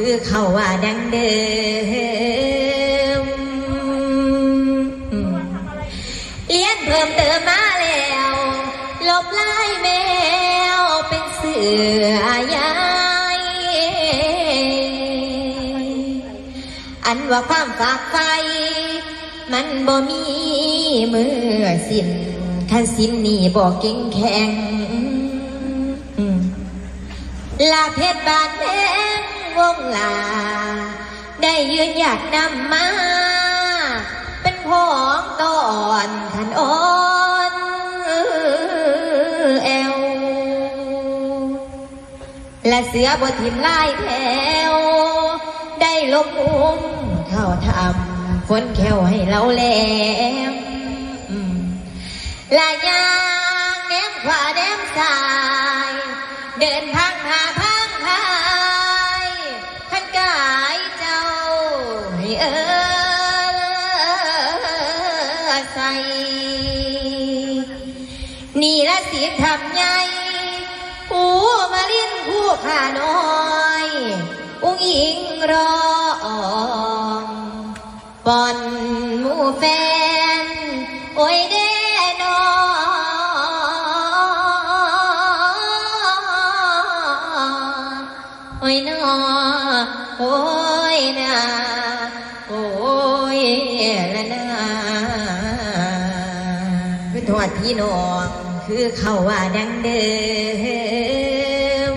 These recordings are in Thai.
คือเขาว่าดังเดิมเรียนเพิ่มเติมมาแล้วลบลายแมวเป็นเสือยายอันว่าความฝากไฟ มันบ่มีมือสิ้นคันสิ้นนี่บ่เก่งแข็งลาเพชรบาดแดง วงลา ได้ยืนอยากนำมา เป็นพ้องตอนขันอ่อนแอว และเสือบทิมไลายแถว ได้ลบอุ้มเข้าทำฝนแควให้เราแหลมลายางแนมขวาแนมซ้าย เดินพังหาพ นี่ละสีทำใหญ่ผู้มาลิ้นผู้ขาน้อย อุ้งอิงรองปอนหมู่แฟน โอ้ยเด้นอโอ้ยนอโอ้ยนา อดพี่น้อง คือเขาว่าดังเดิม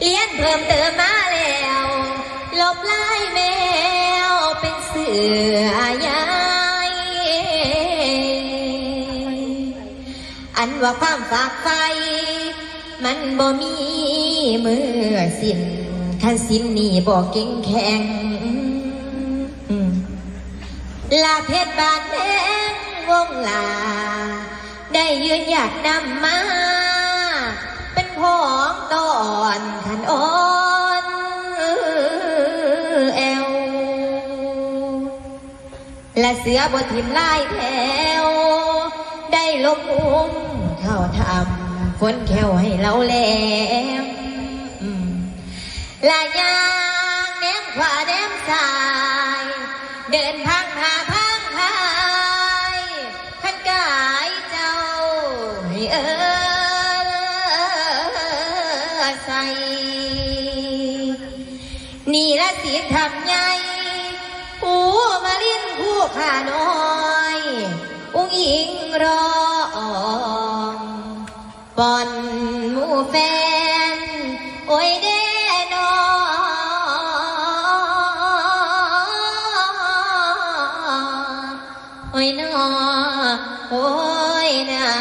เรียนเพิ่มเติมมาแล้วลบลายแมวเป็นเสือยายอันว่าความฝากไฟ มันบ่มีมือสิ้นคันสิ้นนี่บ่เก่งแข็ง ลาเพชรบาดแดงวงลา ได้ยืนอยากนำมา เป็นพ้องตอนขันอ่อนแอวและเสือบทิมลายแถวได้ลบอุ้มเข้าทำฝนแควให้เราแหลมลายางแนมขวาแนมซ้าย เดินพังหาพังพายขันกายเจ้าให้เออใส่นี่ละสีทำใหญ่ผู้มาลิ้นผู้ขาน้อย อุ้งอิงรองปอนหมูแฟน โอ้ยนอโอ้ยนา